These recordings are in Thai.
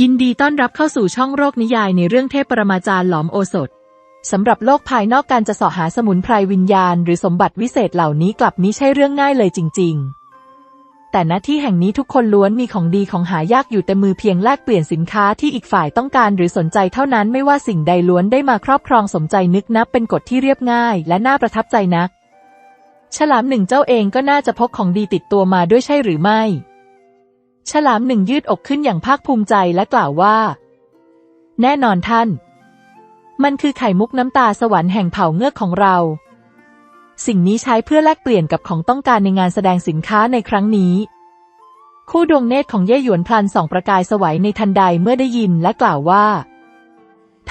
ยินดีต้อนรับเข้าสู่ช่องโรคนิยายในเรื่องเทพปรมาจารย์หลอมโอสถ สำหรับโลกภายนอกการจะเสาะหาสมุนไพรวิญญาณ หรือสมบัติวิเศษเหล่านี้กลับมิใช่เรื่องง่ายเลยจริง ๆ แต่ณที่แห่งนี้ทุกคนล้วนมีของดีของหายากอยู่แต่มือเพียงแลกเปลี่ยนสินค้าที่อีกฝ่ายต้องการหรือสนใจเท่านั้นไม่ว่าสิ่งใดล้วนได้มาครอบครองสมใจนึกนับเป็นกฎที่เรียบง่าย และน่าประทับใจนัก ฉลามหนึ่งเจ้าเองก็น่าจะพกของดีติดตัวมาด้วยใช่หรือไม่ ฉลามหนึ่งยืดอกขึ้นอย่างภาคภูมิใจและกล่าวว่า แน่นอนท่าน มันคือไข่มุกน้ำตาสวรรค์แห่งเผ่าเงือกของเรา สิ่งนี้ใช้เพื่อแลกเปลี่ยนกับของต้องการในงานแสดงสินค้าในครั้งนี้ คู่ดวงเนตรของเย่หยวนพลันส่องประกายสวัยในทันใดเมื่อได้ยินและกล่าวว่า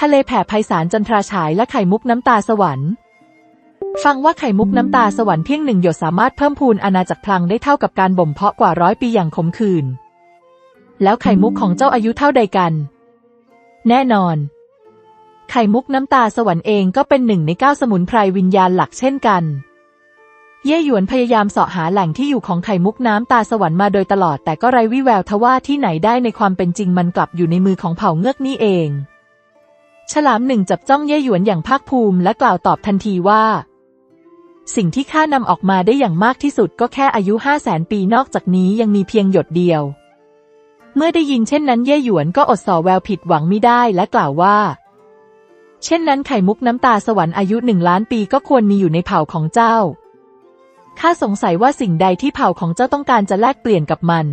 ทะเลแผ่ไพศาลจันทราฉายและไข่มุกน้ำตาสวรรค์ฟังว่าไข่มุกน้ำตาสวรรค์เพียงหนึ่งหยดสามารถเพิ่มพูนอาณาจักรพลังได้เท่ากับการบ่มเพาะกว่าร้อยปีอย่างขมขื่น แล้วไข่มุกของเจ้าอายุเท่าใดกัน แน่นอน ไข่มุกน้ำตาสวรรค์เองก็เป็นหนึ่งในเก้าสมุนไพรวิญญาณหลักเช่นกัน เย่หยวนพยายามเสาะหาแหล่งที่อยู่ของไข่มุกน้ำตาสวรรค์มาโดยตลอด แต่ก็ไร้วี่แววทว่าที่ไหนได้ในความเป็นจริงมันกลับอยู่ในมือของเผ่าเงือกนี่เอง ฉลามหนึ่งจับจ้องเย่หยวนอย่างภาคภูมิและกล่าวตอบทันทีว่าสิ่งที่ข้านำออกมาได้อย่างมากที่สุดก็แค่อายุห้าแสนปีนอกจากนี้ยังมีเพียงหยดเดียว เมื่อได้ยินเช่นนั้นเย่หยวนก็อดส่อแววผิดหวังไม่ได้และกล่าวว่า เช่นนั้นไข่มุกน้ำตาสวรรค์อายุหนึ่งล้านปีก็ควรมีอยู่ในเผ่าของเจ้า ข้าสงสัยว่าสิ่งใดที่เผ่าของเจ้าต้องการจะแลกเปลี่ยนกับมัน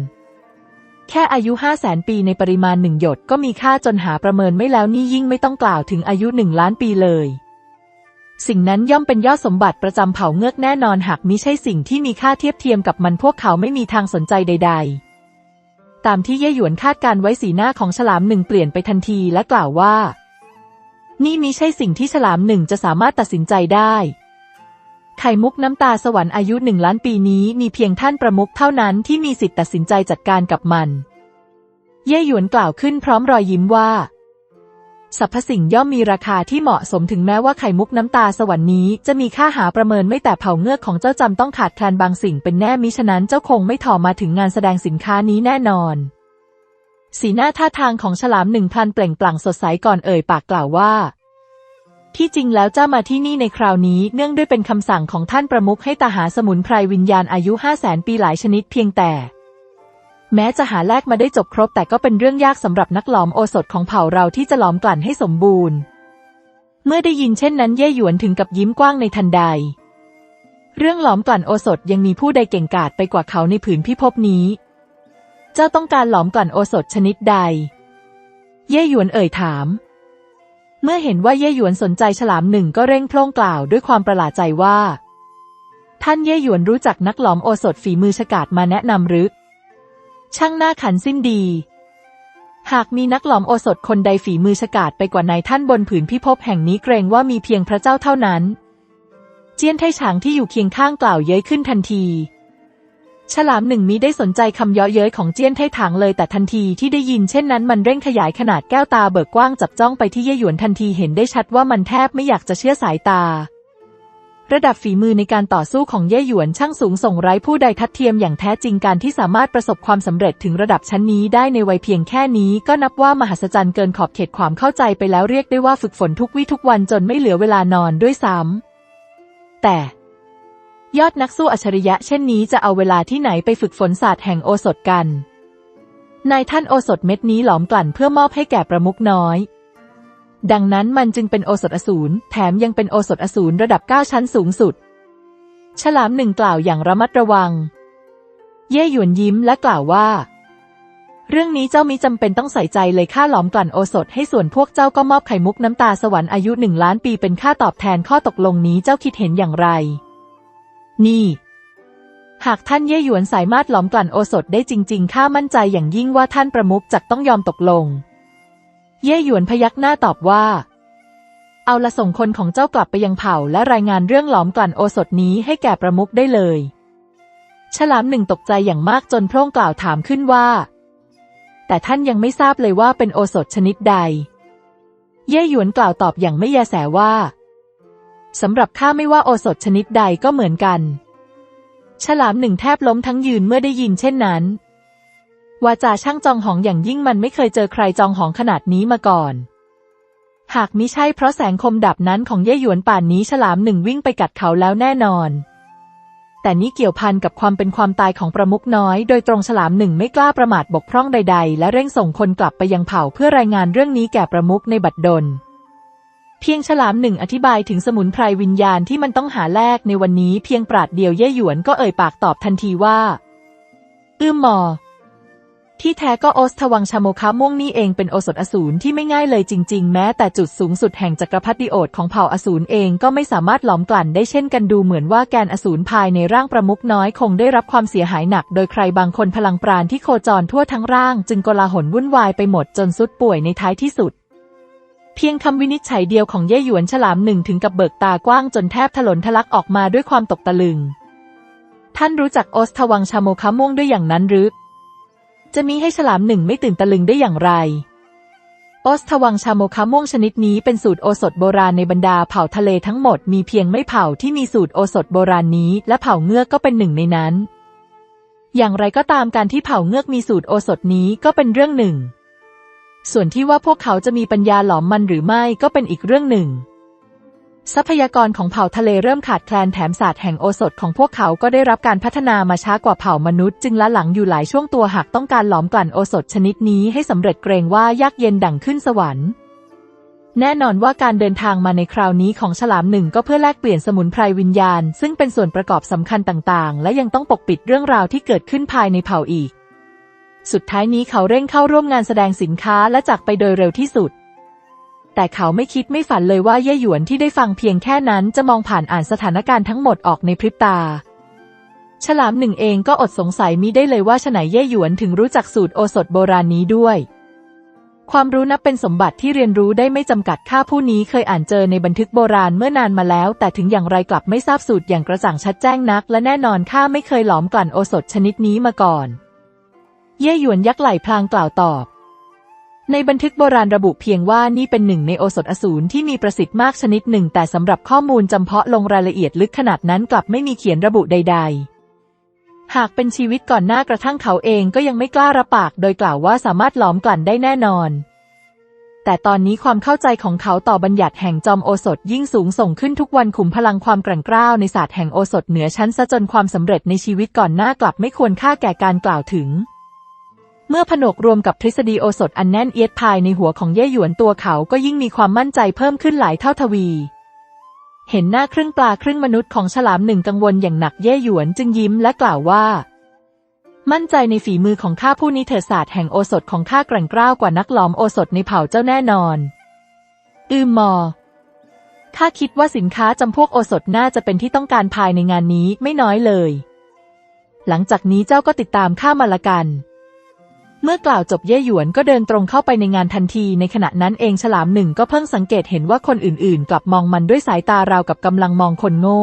แค่อายุห้าแสนปีในปริมาณหนึ่งหยดก็มีค่าจนหาประเมินไม่แล้วนี่ยิ่งไม่ต้องกล่าวถึงอายุหนึ่งล้านปีเลย สิ่งนั้นย่อมเป็นยอดสมบัติประจำเผ่าเงือกแน่นอนหากมิใช่สิ่งที่มีค่าเทียบเทียมกับมันพวกเขาไม่มีทางสนใจใด ๆ ตามที่เย่หยวนคาดการไว้สีหน้าของฉลามหนึ่งเปลี่ยนไปทันทีและกล่าวว่า นี่มิใช่สิ่งที่ฉลามหนึ่งจะสามารถตัดสินใจได้ ไข่มุกน้ำตาสวรรค์อายุหนึ่งล้านปีนี้มีเพียงท่านประมุขเท่านั้นที่มีสิทธิ์ตัดสินใจจัดการกับมัน เย่หยวนกล่าวขึ้นพร้อมรอยยิ้มว่า สรรพสิ่งย่อมมีราคาที่เหมาะสมถึงแม้ว่าไข่มุกน้ำตาสวรรค์นี้จะมีค่าหาประเมินไม่แต่เผ่าเงือกของเจ้าจำต้องขาดแคลนบางสิ่งเป็นแน่มิฉะนั้นเจ้าคงไม่ถ่อมาถึงงานแสดงสินค้านี้แน่นอน สีหน้าท่าทางของฉลามหนึ่งพันเปล่งปลั่งสดใสก่อนเอ่ยปากกล่าวว่า ที่จริงแล้วเจ้ามาที่นี่ในคราวนี้เนื่องด้วยเป็นคำสั่งของท่านประมุขให้ตาหาสมุนไพรวิญญาณอายุห้าแสนปีหลายชนิดเพียงแต่ แม้จะหาแลกมาได้จบครบแต่ก็เป็นเรื่องยากสำหรับนักหลอมโอสถของเผ่าเราที่จะหลอมกลั่นให้สมบูรณ์ เมื่อได้ยินเช่นนั้นเย่หยวนถึงกับยิ้มกว้างในทันใด เรื่องหลอมกลั่นโอสถยังมีผู้ใดเก่งกาจไปกว่าเขาในผืนพิภพนี้ เจ้าต้องการหลอมกลั่นโอสถชนิดใด เย่หยวนเอ่ยถาม เมื่อเห็นว่าเย่หยวนสนใจฉลามหนึ่งก็เร่งโพล่งกล่าวด้วยความประหลาดใจว่า ท่านเย่หยวนรู้จักนักหลอมโอสถฝีมือฉกาจมาแนะนำหรือ ช่างหน้าขันสิ้นดี หากมีนักหลอมโอสถคนใดฝีมือฉกาจไปกว่านายท่านบนผืนพิภพแห่งนี้เกรงว่ามีเพียงพระเจ้าเท่านั้น เจียนไทฉางที่อยู่เคียงข้างกล่าวเย้ยขึ้นทันที ฉลามหนึ่งมิได้สนใจคำเยาะเย้ยของเจียนไทถางเลยแต่ทันทีที่ได้ยินเช่นนั้นมันเร่งขยายขนาดแก้วตาเบิกกว้างจับจ้องไปที่เย่หยวนทันทีเห็นได้ชัดว่ามันแทบไม่อยากจะเชื่อสายตา ระดับฝีมือในการต่อสู้ของเย่หยวนช่างสูงส่งไร้ผู้ใดทัดเทียมอย่างแท้จริงการที่สามารถประสบความสำเร็จถึงระดับชั้นนี้ได้ในวัยเพียงแค่นี้ก็นับว่ามหัศจรรย์เกินขอบเขตความเข้าใจไปแล้วเรียกได้ว่าฝึกฝนทุกวี่ทุกวันจนไม่เหลือเวลานอนด้วยซ้ำแต่ยอดนักสู้อัจฉริยะเช่นนี้จะเอาเวลาที่ไหนไปฝึกฝนศาสตร์แห่งโอสถกันนายท่านโอสถเม็ดนี้หลอมกลั่นเพื่อมอบให้แก่ประมุขน้อย ดังนั้นมันจึงเป็นโอสถอสูร แถมยังเป็นโอสถอสูรระดับเก้าชั้นสูงสุด ฉลามหนึ่งกล่าวอย่างระมัดระวัง เย่หยวนยิ้มและกล่าวว่า เรื่องนี้เจ้ามิจำเป็นต้องใส่ใจเลยค่าหลอมกลั่นโอสถให้ส่วนพวกเจ้าก็มอบไข่มุกน้ำตาสวรรค์อายุหนึ่งล้านปีเป็นค่าตอบแทนข้อตกลงนี้เจ้าคิดเห็นอย่างไร นี่ หากท่านเย่หยวนสามารถหลอมกลั่นโอสถได้จริง ๆ ข้ามั่นใจอย่างยิ่งว่าท่านประมุขจักต้องยอมตกลง เย่หยวนพยักหน้าตอบว่า เอาละส่งคนของเจ้ากลับไปยังเผ่าและรายงานเรื่องหลอมกลั่นโอสถนี้ให้แก่ประมุขได้เลย ฉลามหนึ่งตกใจอย่างมากจนพร่งกล่าวถามขึ้นว่า แต่ท่านยังไม่ทราบเลยว่าเป็นโอสถชนิดใด เย่หยวนกล่าวตอบอย่างไม่แยแสว่าสำหรับข้าไม่ว่าโอสถชนิดใดก็เหมือนกัน ฉลามหนึ่งแทบล้มทั้งยืนเมื่อได้ยินเช่นนั้น วาจาช่างจองหองอย่างยิ่งมันไม่เคยเจอใครจองหองขนาดนี้มาก่อน หากมิใช่เพราะแสงคมดับนั้นของเย่หยวนป่านนี้ฉลามหนึ่งวิ่งไปกัดเขาแล้วแน่นอน แต่นี่เกี่ยวพันกับความเป็นความตายของประมุกน้อย โดยตรงฉลามหนึ่งไม่กล้าประมาทบกพร่องใด ๆ และเร่งส่งคนกลับไปยังเผ่าเพื่อรายงานเรื่องนี้แก่ประมุกในบัดดลเพียงฉลามหนึ่งอธิบายถึงสมุนไพรวิญญาณที่มันต้องหาแลกในวันนี้เพียงปราดเดียวเย่หยวนก็เอ่ยปากตอบทันทีว่า อื้มหมอ ที่แท้ก็โอสทวังชาโมคาม่วงนี่เองเป็นโอสถอสูรที่ไม่ง่ายเลยจริง ๆ แม้แต่จุดสูงสุดแห่งจักรพรรดิโอษของเผ่าอสูรเองก็ไม่สามารถหลอมกลั่นได้เช่นกันดูเหมือนว่าแกนอสูรภายในร่างประมุกน้อยคงได้รับความเสียหายหนัก โดยใครบางคนพลังปราณที่โคจรทั่วทั้งร่าง จึงโกลาหลวุ่นวายไปหมดจนสุดป่วยในท้ายที่สุดเพียงคำวินิจฉัยเดียวของเย่หยวนฉลามหนึ่งถึงกับเบิกตากว้างจนแทบถลนทะลักออกมาด้วยความตกตะลึง ท่านรู้จักโอสทวังชาโมคาม่วงด้วยอย่างนั้นหรือ จะมีให้ฉลามหนึ่งไม่ตื่นตะลึงได้อย่างไรโอสทวังชาโมคาม่วงชนิดนี้เป็นสูตรโอสถโบราณในบรรดาเผ่าทะเลทั้งหมดมีเพียงไม่เผ่าที่มีสูตรโอสถโบราณนี้ และเผ่าเงือกก็เป็นหนึ่งในนั้น อย่างไรก็ตามการที่เผ่าเงือกมีสูตรโอสถนี้ก็เป็นเรื่องหนึ่ง ส่วนที่ว่าพวกเขาจะมีปัญญาหลอมมันหรือไม่ก็เป็นอีกเรื่องหนึ่ง ทรัพยากรของเผ่าทะเลเริ่มขาดแคลนแถมศาสตร์แห่งโอสถของพวกเขาก็ได้รับการพัฒนามาช้ากว่าเผ่ามนุษย์จึงละหลังอยู่หลายช่วงตัวหากต้องการหลอมกลั่นโอสถชนิดนี้ให้สำเร็จเกรงว่ายากเย็นดั่งขึ้นสวรรค์แน่นอนว่าการเดินทางมาในคราวนี้ของฉลามหนึ่งก็เพื่อแลกเปลี่ยนสมุนไพรวิญญาณ ซึ่งเป็นส่วนประกอบสำคัญต่างๆ และยังต้องปกปิดเรื่องราวที่เกิดขึ้นภายในเผ่าอีก สุดท้ายนี้เขาเร่งเข้าร่วมงานแสดงสินค้าและจากไปโดยเร็วที่สุด แต่เขาไม่คิดไม่ฝันเลยว่าเย่หยวนที่ได้ฟังเพียงแค่นั้นจะมองผ่านอ่านสถานการณ์ทั้งหมดออกในพริบตา ฉลามหนึ่งเองก็อดสงสัยมิได้เลยว่าฉไหนเย่หยวนถึงรู้จักสูตรโอสถโบราณนี้ด้วย ความรู้นับเป็นสมบัติที่เรียนรู้ได้ไม่จำกัดข้าผู้นี้เคยอ่านเจอในบันทึกโบราณเมื่อนานมาแล้ว แต่ถึงอย่างไรกลับไม่ทราบสูตรอย่างกระจ่างชัดแจ้งนัก และแน่นอนข้าไม่เคยหลอมกลั่นโอสถชนิดนี้มาก่อน เย่หยวนยักไหล่พลางกล่าวตอบ ในบันทึกโบราณระบุเพียงว่านี่เป็นหนึ่งในโอสถอสูรที่มีประสิทธิ์มากชนิดหนึ่ง แต่สำหรับข้อมูลจำเพาะลงรายละเอียดลึกขนาดนั้นกลับไม่มีเขียนระบุใด ๆ หากเป็นชีวิตก่อนหน้ากระทั่งเขาเองก็ยังไม่กล้ารับปาก โดยกล่าวว่าสามารถหลอมกลั่นได้แน่นอน แต่ตอนนี้ความเข้าใจของเขาต่อบัญญัติแห่งจอมโอสถยิ่งสูงส่งขึ้นทุกวันขุมพลังความกลั่นกล้าวในศาสตร์แห่งโอสถเหนือชั้นซะจนความสำเร็จในชีวิตก่อนหน้ากลับไม่ควรค่าแก่การกล่าวถึง เมื่อผนวกรวมกับทฤษฎีโอสถอันแน่นเอียดภายในหัวของเย่หยวนตัวเขาก็ยิ่งมีความมั่นใจเพิ่มขึ้นหลายเท่าทวี เห็นหน้าครึ่งปลาครึ่งมนุษย์ของฉลามหนึ่งกังวลอย่างหนักเย่หยวนจึงยิ้มและกล่าวว่า มั่นใจในฝีมือของข้าผู้นี้เถิดศาสตร์แห่งโอสถของข้าแกร่งกล้าวกว่านักหลอมโอสถในเผ่าเจ้าแน่นอน อืมมอข้าคิดว่าสินค้าจำพวกโอสถน่าจะเป็นที่ต้องการภายในงานนี้ไม่น้อยเลย หลังจากนี้เจ้าก็ติดตามข้ามาละกัน เมื่อกล่าวจบเย่หยวนก็เดินตรงเข้าไปในงานทันที ในขณะนั้นเองฉลามหนึ่งก็เพิ่งสังเกตเห็นว่าคนอื่นๆ กลับมองมันด้วยสายตาราวกับกำลังมองคนโง่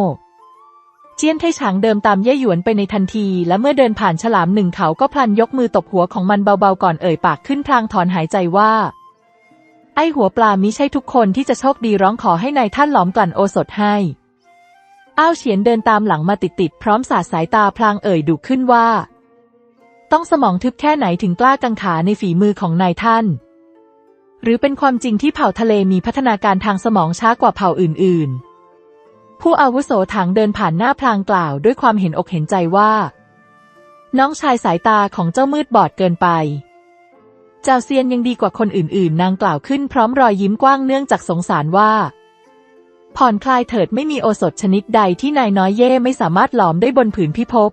เจียนไทฉางเดิมตามเย่หยวนไปในทันที และเมื่อเดินผ่านฉลามหนึ่งเขาก็พลันยกมือตบหัวของมันเบาๆก่อนเอ่ยปากขึ้นพลางถอนหายใจว่า ไอหัวปลามิใช่ทุกคนที่จะโชคดีร้องขอให้นายท่านหลอมกลั่นโอสถให้อ้าวเฉียนเดินตามหลังมาติดๆพร้อมสาดสายตาพลางเอ่ยดุขึ้นว่า ต้องสมองทึบแค่ไหนถึงกล้ากังขาในฝีมือของนายท่าน หรือเป็นความจริงที่เผ่าทะเลมีพัฒนาการทางสมองช้ากว่าเผ่าอื่น ๆ ผู้อาวุโสถังเดินผ่านหน้าพลางกล่าวด้วยความเห็นอกเห็นใจว่า น้องชายสายตาของเจ้ามืดบอดเกินไป เจ้าเซียนยังดีกว่าคนอื่น ๆ นางกล่าวขึ้นพร้อมรอยยิ้มกว้างเนื่องจากสงสารว่า ผ่อนคลายเถิดไม่มีโอสถชนิดใดที่นายน้อยเย่ไม่สามารถหลอมได้บนผืนพิภพ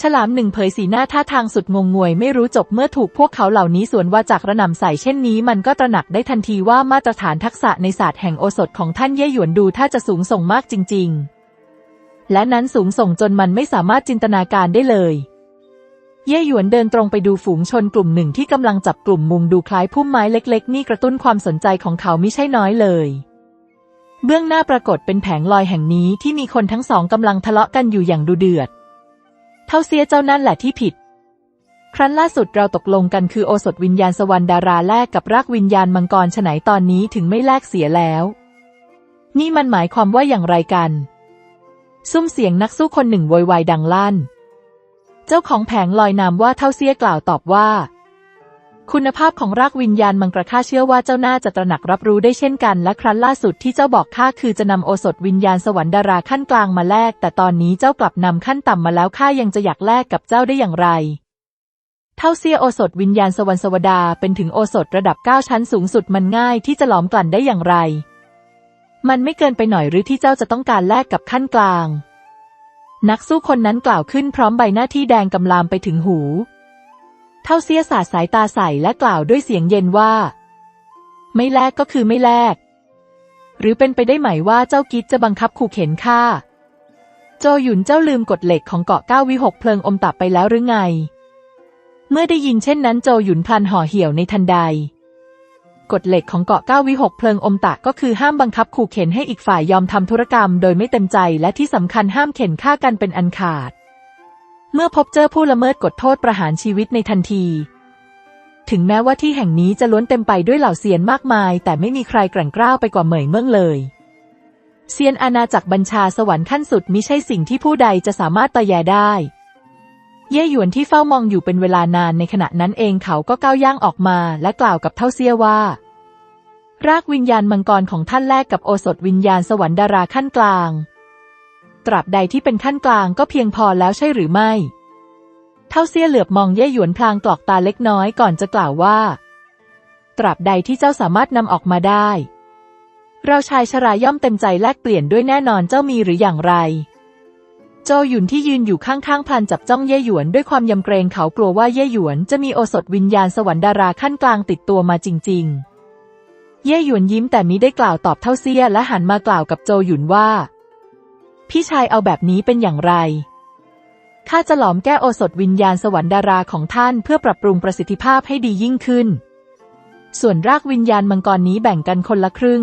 ฉลามหนึ่งเผยสีหน้าท่าทางสุดงงงวยไม่รู้จบเมื่อถูกพวกเขาเหล่านี้สวนว่าจากระหน่ำใส่เช่นนี้มันก็ตระหนักได้ทันทีว่ามาตรฐานทักษะในศาสตร์แห่งโอสถของท่านเย่หยวนดูถ้าจะสูงส่งมากจริง ๆ และนั้นสูงส่งจนมันไม่สามารถจินตนาการได้เลย เย่หยวนเดินตรงไปดูฝูงชนกลุ่มหนึ่งที่กำลังจับกลุ่มมุงดูคล้ายพุ่มไม้เล็ก ๆ นี่กระตุ้นความสนใจของเขาไม่ใช่น้อยเลยเบื้องหน้าปรากฏเป็นแผงลอยแห่งนี้ที่มีคนทั้งสองกำลังทะเลาะกันอยู่อย่างดูเดือด เท่าเสียเจ้านั่นแหละที่ผิด ครั้นล่าสุดเราตกลงกันคือโอสถวิญญาณสวรรค์ดาราแลกกับรากวิญญาณมังกรฉไหนตอนนี้ถึงไม่แลกเสียแล้ว นี่มันหมายความว่าอย่างไรกัน ซุ้มเสียงนักสู้คนหนึ่งโวยวายดังลั่น เจ้าของแผงลอยนามว่าเท่าเสียกล่าวตอบว่า คุณภาพของรากวิญญาณมังกรข้าเชื่อว่าเจ้าน่าจะตระหนักรับรู้ได้เช่นกัน และครั้นล่าสุดที่เจ้าบอกข้าคือจะนำโอสถวิญญาณสวรรค์ดาราขั้นกลางมาแลก แต่ตอนนี้เจ้ากลับนำขั้นต่ำมาแล้วข้ายังจะอยากแลกกับเจ้าได้อย่างไร เท่าเสียโอสถวิญญาณสวรรค์สวดาเป็นถึงโอสถระดับเก้าชั้นสูงสุดมันง่ายที่จะหลอมกลั่นได้อย่างไร มันไม่เกินไปหน่อยหรือที่เจ้าจะต้องการแลกกับขั้นกลาง นักสู้คนนั้นกล่าวขึ้นพร้อมใบหน้าที่แดงกำลามไปถึงหู เท่าเสียสาดสายตาใส่และกล่าวด้วยเสียงเย็นว่า ไม่แลกก็คือไม่แลก หรือเป็นไปได้ไหมว่าเจ้ากิจจะบังคับขู่เข็นข้าโจหยุนเจ้าลืมกฎเหล็กของเกาะเก้าวิหกเพลิงอมตับไปแล้วหรือไง เมื่อได้ยินเช่นนั้นโจหยุนพลันห่อเหี่ยวในทันใดกฎเหล็กของเกาะเก้าวิหกเพลิงอมตะก็คือห้ามบังคับขู่เข็นให้อีกฝ่ายยอมทำธุรกรรมโดยไม่เต็มใจและที่สำคัญห้ามเข็นฆ่ากันเป็นอันขาด เมื่อพบเจอผู้ละเมิดกฎโทษประหารชีวิตในทันที ถึงแม้ว่าที่แห่งนี้จะล้วนเต็มไปด้วยเหล่าเซียนมากมาย แต่ไม่มีใครแกร่งกล้าวไปกว่าเหมยเมืองเลยเซียนอาณาจักรบัญชาสวรรค์ขั้นสุดมิใช่สิ่งที่ผู้ใดจะสามารถตะแยได้ เย่หยวนที่เฝ้ามองอยู่เป็นเวลานานในขณะนั้นเองเขาก็ก้าวย่างออกมาและกล่าวกับเท่าเซียว่า รากวิญญาณมังกรของท่านแลกกับโอสถวิญญาณสวรรค์ดาราขั้นกลาง ตราบใดที่เป็นขั้นกลางก็เพียงพอแล้วใช่หรือไม่ เท่าเซียเหลือบมองเย่หยวนพลางกรอกตาเล็กน้อยก่อนจะกล่าวว่า ตราบใดที่เจ้าสามารถนำออกมาได้ เราชายชราย่อมเต็มใจแลกเปลี่ยนด้วยแน่นอนเจ้ามีหรืออย่างไร โจหยุนที่ยืนอยู่ข้างๆพลันจับจ้องเย่หยวนด้วยความยำเกรงเขากลัวว่าเย่หยวนจะมีโอสถวิญญาณสวรรค์ดาราขั้นกลางติดตัวมาจริง ๆ เย่หยวนยิ้มแต่มิได้กล่าวตอบเท่าเซียและหันมากล่าวกับโจหยุนว่า พี่ชายเอาแบบนี้เป็นอย่างไร ข้าจะหลอมแก้โอสถวิญญาณสวรรค์ดาราของท่านเพื่อปรับปรุงประสิทธิภาพให้ดียิ่งขึ้น ส่วนรากวิญญาณมังกรนี้แบ่งกันคนละครึ่ง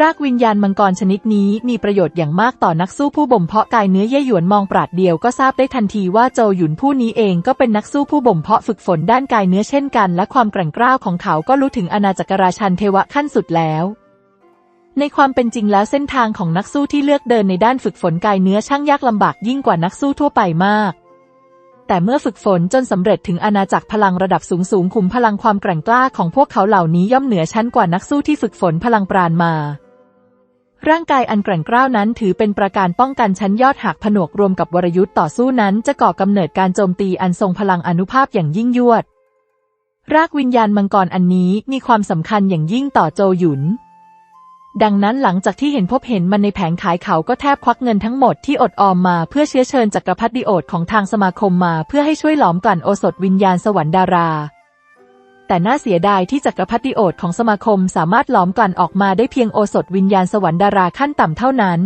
รากวิญญาณมังกรชนิดนี้มีประโยชน์อย่างมากต่อนักสู้ผู้บ่มเพาะกายเนื้อเย่หยวนมองปราดเดียวก็ทราบได้ทันทีว่าโจหยุนผู้นี้เองก็เป็นนักสู้ผู้บ่มเพาะฝึกฝนด้านกายเนื้อเช่นกัน และความแกร่งกร้าวของเขาก็รู้ถึงอาณาจักรราชันเทวะขั้นสุดแล้ว ในความเป็นจริงแล้วเส้นทางของนักสู้ที่เลือกเดินในด้านฝึกฝนกายเนื้อช่างยากลำบากยิ่งกว่านักสู้ทั่วไปมาก แต่เมื่อฝึกฝนจนสำเร็จถึงอาณาจักรพลังระดับสูงสูงขุมพลังความแกร่งกล้าของพวกเขาเหล่านี้ย่อมเหนือชั้นกว่านักสู้ที่ฝึกฝนพลังปราณมา ร่างกายอันแกร่งกร้าวนั้นถือเป็นประการป้องกันชั้นยอดหากผนวกรวมกับวรยุทธ์ต่อสู้นั้น จะก่อกำเนิดการโจมตีอันทรงพลังอนุภาพอย่างยิ่งยวด รากวิญญาณมังกรอันนี้มีความสำคัญอย่างยิ่งต่อโจหยุน ดังนั้นหลังจากที่เห็นพบเห็นมันในแผงขายเขาก็แทบควักเงินทั้งหมดที่อดออมมาเพื่อเชื้อเชิญจักรพรรดิโอดของทางสมาคมมาเพื่อให้ช่วยหลอมกลั่นโอสถวิญญาณสวรรค์ดารา แต่น่าเสียดายที่จักรพรรดิโอดของสมาคมสามารถหลอมกลั่นออกมาได้เพียงโอสถวิญญาณสวรรค์ดาราขั้นต่ำเท่านั้น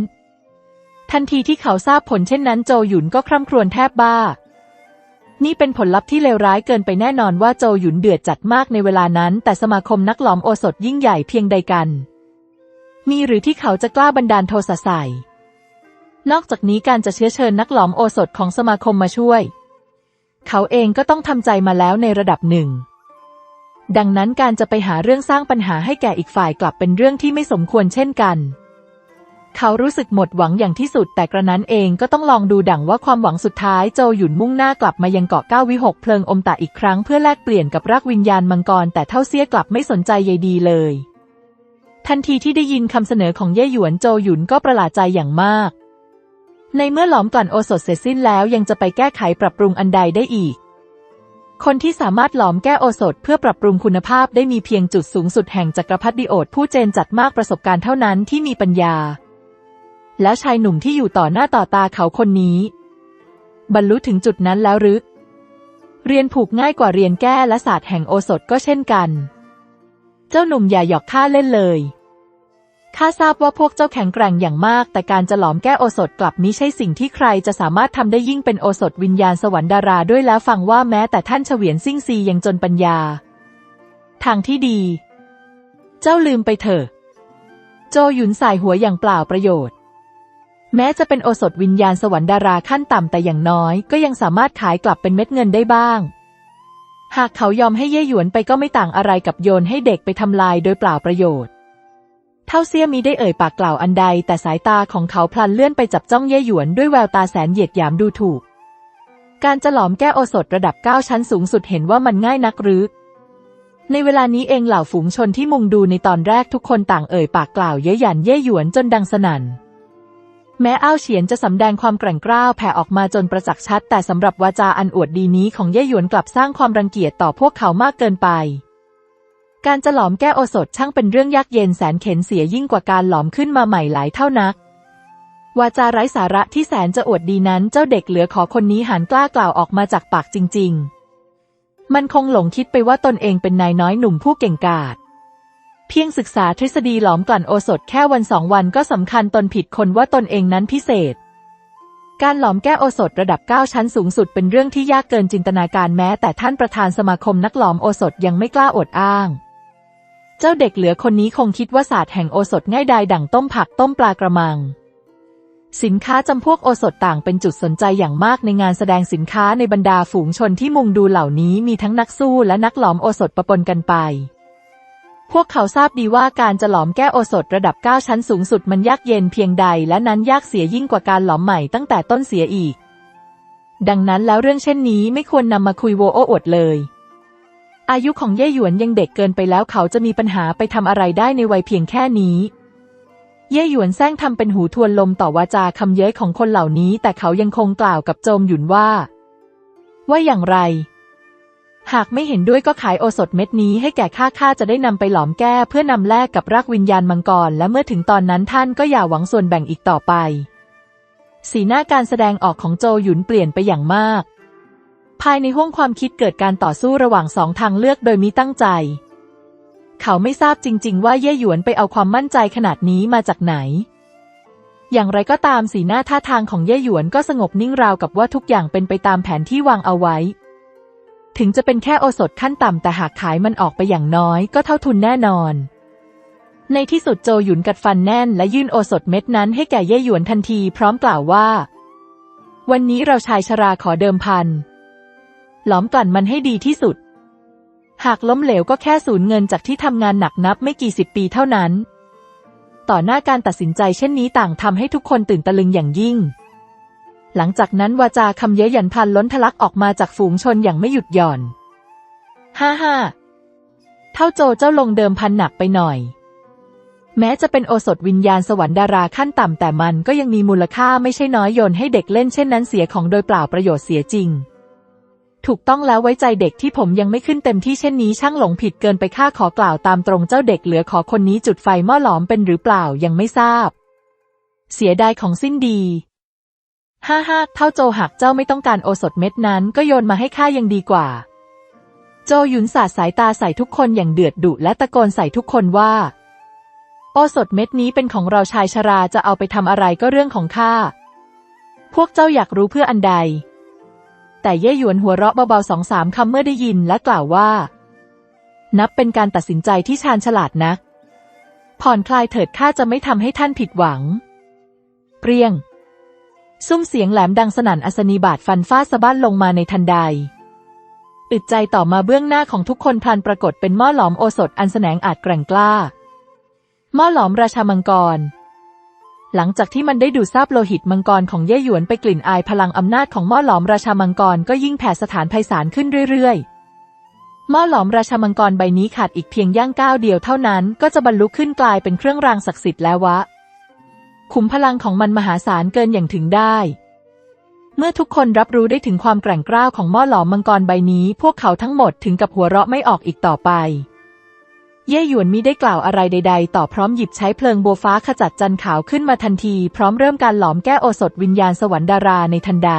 ทันทีที่เขาทราบผลเช่นนั้นโจหยุนก็คร่ำครวญแทบบ้า นี่เป็นผลลัพธ์ที่เลวร้ายเกินไปแน่นอนว่าโจหยุนเดือดจัดมากในเวลานั้น แต่สมาคมนักหลอมโอสถยิ่งใหญ่เพียงใดกัน มีหรือที่เขาจะกล้าบันดาลโทสะใส่ นอกจากนี้การจะเชื้อเชิญนักหลอมโอสถของสมาคมมาช่วย เขาเองก็ต้องทำใจมาแล้วในระดับหนึ่ง ดังนั้นการจะไปหาเรื่องสร้างปัญหาให้แก่อีกฝ่ายกลับเป็นเรื่องที่ไม่สมควรเช่นกัน เขารู้สึกหมดหวังอย่างที่สุดแต่กระนั้นเองก็ต้องลองดูดังว่าความหวังสุดท้ายโจหยุนมุ่งหน้ากลับมายังเกาะเก้าวิหกเพลิงอมตะอีกครั้งเพื่อแลกเปลี่ยนกับรากวิญญาณมังกรแต่เท่าเสียกลับไม่สนใจใยดีเลย ทันทีที่ได้ยินคำเสนอของเย่หยวนโจหยุนก็ประหลาดใจอย่างมาก ในเมื่อหลอมกลั่นโอสถเสร็จสิ้นแล้วยังจะไปแก้ไขปรับปรุงอันใดได้อีก คนที่สามารถหลอมแก้โอสถเพื่อปรับปรุงคุณภาพได้มีเพียงจุดสูงสุดแห่งจักรพรรดิโอดผู้เจนจัดมากประสบการณ์เท่านั้นที่มีปัญญา แล้วชายหนุ่มที่อยู่ต่อหน้าต่อตาเขาคนนี้ บรรลุถึงจุดนั้นแล้วหรือเรียนผูกง่ายกว่าเรียนแก้และศาสตร์แห่งโอสถก็เช่นกัน จ้าหนุ่มอย่าหยอกข้าเล่นเลยข้าทราบว่าพวกเจ้าแข็งแกร่งอย่างมาก แต่การจะหลอมแก้โอสถกลับมิใช่สิ่งที่ใครจะสามารถทำได้ยิ่งเป็นโอสถวิญญาณสวรรค์ดาราด้วยแล้วฟังว่าแม้แต่ท่านเฉวียนซิ่งซียังจนปัญญา ทางที่ดี เจ้าลืมไปเถอะ โจหยุนสายหัวอย่างเปล่าประโยชน์ แม้จะเป็นโอสถวิญญาณสวรรค์ดาราขั้นต่ำแต่อย่างน้อย ก็ยังสามารถขายกลับเป็นเม็ดเงินได้บ้าง หากเขายอมให้เย่หยวนไปก็ไม่ต่างอะไรกับโยนให้เด็กไปทำลายโดยเปล่าประโยชน์ เท่าเซียมีได้เอ่ยปากกล่าวอันใด แต่สายตาของเขาพลันเลื่อนไปจับจ้องเย่หยวนด้วยแววตาแสนเหยียดหยามดูถูก การจะหลอมแก้โอสถระดับ9ชั้นสูงสุดเห็นว่ามันง่ายนักหรือในเวลานี้เองเหล่าฝูงชนที่มุงดูในตอนแรกทุกคนต่างเอ่ยปากกล่าวเย้ยหยันเย่หยวนจนดังสนั่น แม้อ้าวเฉียนจะสำแดงความแกร่งกร้าวแผ่ออกมาจนประจักษ์ชัด แต่สำหรับวาจาอันอวดดีนี้ของเย่หยวนกลับสร้างความรังเกียจต่อพวกเขามากเกินไป การจะหลอมแก้โอสถช่างเป็นเรื่องยากเย็นแสนเข็นเสียยิ่งกว่าการหลอมขึ้นมาใหม่หลายเท่านัก วาจาไร้สาระที่แสนจะอวดดีนั้นเจ้าเด็กเหลือขอคนนี้หันกล้ากล่าวออกมาจากปากจริง ๆ มันคงหลงคิดไปว่าตนเองเป็นนายน้อยหนุ่มผู้เก่งกาจ เพียงศึกษาทฤษฎีหลอมกลั่นโอสถแค่วันสองวันก็สำคัญตนผิดคนว่าตนเองนั้นพิเศษ การหลอมแก้โอสถระดับ 9 ชั้นสูงสุดเป็นเรื่องที่ยากเกินจินตนาการแม้ แต่ท่านประธานสมาคมนักหลอมโอสถยังไม่กล้าอดอ้าง เจ้าเด็กเหลือคนนี้คงคิดว่าศาสตร์แห่งโอสถง่ายดายดั่งต้มผักต้มปลากระมังสินค้าจำพวกโอสถต่างเป็นจุดสนใจอย่างมากในงานแสดงสินค้าในบรรดาฝูงชนที่มุงดูเหล่านี้มีทั้งนักสู้และนักหลอมโอสถปะปนกันไป พวกเขาทราบดีว่าการจะหลอมแก้โอสถระดับ 9 ชั้นสูงสุดมันยากเย็นเพียงใดและนั้นยากเสียยิ่งกว่าการหลอมใหม่ตั้งแต่ต้นเสียอีก ดังนั้นแล้วเรื่องเช่นนี้ไม่ควรนำมาคุยโวโอ้อวดเลย อายุของเย่หยวนยังเด็กเกินไปแล้วเขาจะมีปัญหาไปทำอะไรได้ในวัยเพียงแค่นี้เย่หยวนแซงทำเป็นหูทวนลมต่อวาจาคำเย้ยของคนเหล่านี้ แต่เขายังคงกล่าวกับโจมหยุนว่า ว่าอย่างไร หากไม่เห็นด้วยก็ขายโอสถเม็ดนี้ให้แก่ข้าข้าจะได้นำไปหลอมแก้เพื่อนำแลกกับรากวิญญาณมังกร และเมื่อถึงตอนนั้นท่านก็อย่าหวังส่วนแบ่งอีกต่อไป สีหน้าการแสดงออกของโจหยุนเปลี่ยนไปอย่างมาก ภายในห้วงความคิดเกิดการต่อสู้ระหว่างสองทางเลือกโดยมิตั้งใจ เขาไม่ทราบจริง ๆ ว่าเย่หยวนไปเอาความมั่นใจขนาดนี้มาจากไหน อย่างไรก็ตามสีหน้าท่าทางของเย่หยวนก็สงบนิ่งราวกับว่าทุกอย่างเป็นไปตามแผนที่วางเอาไว้ ถึงจะเป็นแค่โอสถขั้นต่ำแต่หากขายมันออกไปอย่างน้อยก็เท่าทุนแน่นอน ในที่สุดโจหยุนกัดฟันแน่นและยื่นโอสถเม็ดนั้นให้แก่เย่หยวนทันทีพร้อมกล่าวว่า วันนี้เราชายชราขอเดิมพัน หลอมกลั่นมันให้ดีที่สุด หากล้มเหลวก็แค่สูญเงินจากที่ทำงานหนักนับไม่กี่สิบปีเท่านั้น ต่อหน้าการตัดสินใจเช่นนี้ต่างทำให้ทุกคนตื่นตะลึงอย่างยิ่ง หลังจากนั้นวาจาคำเย้ยหยันพันล้นทะลักออกมาจากฝูงชนอย่างไม่หยุดหย่อน ฮ่าฮ่าเท่าโจเจ้าลงเดิมพันหนักไปหน่อย แม้จะเป็นโอสถวิญญาณสวรรค์ดาราขั้นต่ำแต่มันก็ยังมีมูลค่าไม่ใช่น้อยโยนให้เด็กเล่นเช่นนั้นเสียของโดยเปล่าประโยชน์เสียจริง ถูกต้องแล้วไว้ใจเด็กที่ผมยังไม่ขึ้นเต็มที่เช่นนี้ช่างหลงผิดเกินไปข้าขอกล่าวตามตรงเจ้าเด็กเหลือขอคนนี้จุดไฟหม้อหลอมเป็นหรือเปล่ายังไม่ทราบ เสียดายของสิ้นดี ห้าห้าเท่าโจหากเจ้าไม่ต้องการโอสถเม็ดนั้นก็โยนมาให้ข้ายังดีกว่า โจหยุนสาดสายตาใส่ทุกคนอย่างเดือดดุและตะโกนใส่ทุกคนว่า โอสถเม็ดนี้เป็นของเราชายชราจะเอาไปทำอะไรก็เรื่องของข้า พวกเจ้าอยากรู้เพื่ออันใด แต่เย่หยวนหัวเราะเบาๆสองสามคำเมื่อได้ยินและกล่าวว่า นับเป็นการตัดสินใจที่ชาญฉลาดนักผ่อนคลายเถิดข้าจะไม่ทำให้ท่านผิดหวัง เปรียง ซุ้มเสียงแหลมดังสนั่นอัศนีบาดฟันฟ้าสะบั้นลงมาในทันใด อึดใจต่อมาเบื้องหน้าของทุกคนพลันปรากฏเป็นหม้อหลอมโอสถอันแสนงอาจแกร่งกล้า หม้อหลอมราชามังกร หลังจากที่มันได้ดูซาบโลหิตมังกรของเย่หยวนไปกลิ่นอายพลังอำนาจของหม้อหลอมราชามังกรก็ยิ่งแผ่สถานไพศาลขึ้นเรื่อยๆหม้อหลอมราชามังกรใบนี้ขาดอีกเพียงย่างก้าวเดียวเท่านั้น ก็จะบรรลุขึ้นกลายเป็นเครื่องรางศักดิ์สิทธิ์แล้ววะ ขุมพลังของมันมหาศาลเกินอย่างถึงได้ เมื่อทุกคนรับรู้ได้ถึงความแกร่งกร้าวของหม้อหลอมมังกรใบนี้ พวกเขาทั้งหมดถึงกับหัวเราะไม่ออกอีกต่อไป เย่หยวนมิได้กล่าวอะไรใด ๆ ต่อพร้อมหยิบใช้เพลิงโบวฟ้าขจัดจันขาวขึ้นมาทันที พร้อมเริ่มการหลอมแก้โอสถวิญญาณสวรรค์ดาราในทันใด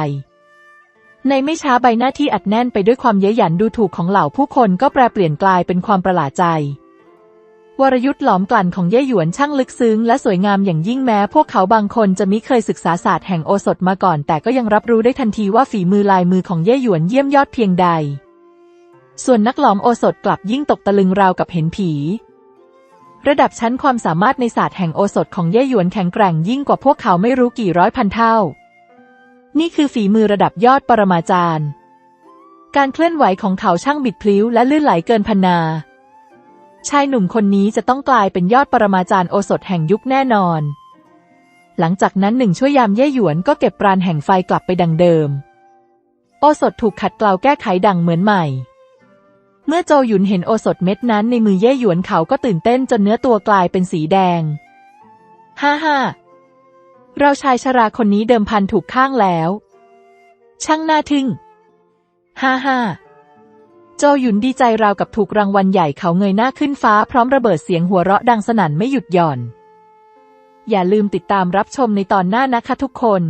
ในไม่ช้าใบหน้าที่อัดแน่นไปด้วยความเย้ยหยันดูถูกของเหล่าผู้คนก็แปรเปลี่ยนกลายเป็นความประหลาดใจ วรยุทธ์หลอมกลั่นของเย่หยวนช่างลึกซึ้งและสวยงามอย่างยิ่งแม้ พวกเขาบางคนจะมิเคยศึกษาศาสตร์แห่งโอสถมาก่อน แต่ก็ยังรับรู้ได้ทันทีว่าฝีมือลายมือของเย่หยวนเยี่ยมยอดเพียงใด ส่วนนักหลอมโอสถกลับยิ่งตกตะลึงราวกับเห็นผี ระดับชั้นความสามารถในศาสตร์แห่งโอสถของเย่หยวนแข็งแกร่งยิ่งกว่าพวกเขาไม่รู้กี่ร้อยพันเท่า นี่คือฝีมือระดับยอดปรมาจารย์ การเคลื่อนไหวของเขาช่างบิดพลิ้วและลื่นไหลเกินพรรณนา ชายหนุ่มคนนี้จะต้องกลายเป็นยอดปรมาจารย์โอสถแห่งยุคแน่นอน หลังจากนั้นหนึ่งช่วยามเย่หยวนก็เก็บปราณแห่งไฟกลับไปดังเดิม โอสถถูกขัดเกลาแก้ไขดังเหมือนใหม่ เมื่อโจหยุนเห็นโอสถเม็ดนั้นในมือเย่หยวนเขาก็ตื่นเต้นจนเนื้อตัวกลายเป็นสีแดง ฮ่าฮ่าเราชายชราคนนี้เดิมพันถูกข้างแล้ว ช่างน่าทึ่ง ฮ่าฮ่า โจหยุนดีใจราวกับถูกรางวัลใหญ่เขาเงยหน้าขึ้นฟ้าพร้อมระเบิดเสียงหัวเราะดังสนั่นไม่หยุดหย่อน อย่าลืมติดตามรับชมในตอนหน้านะคะทุกคน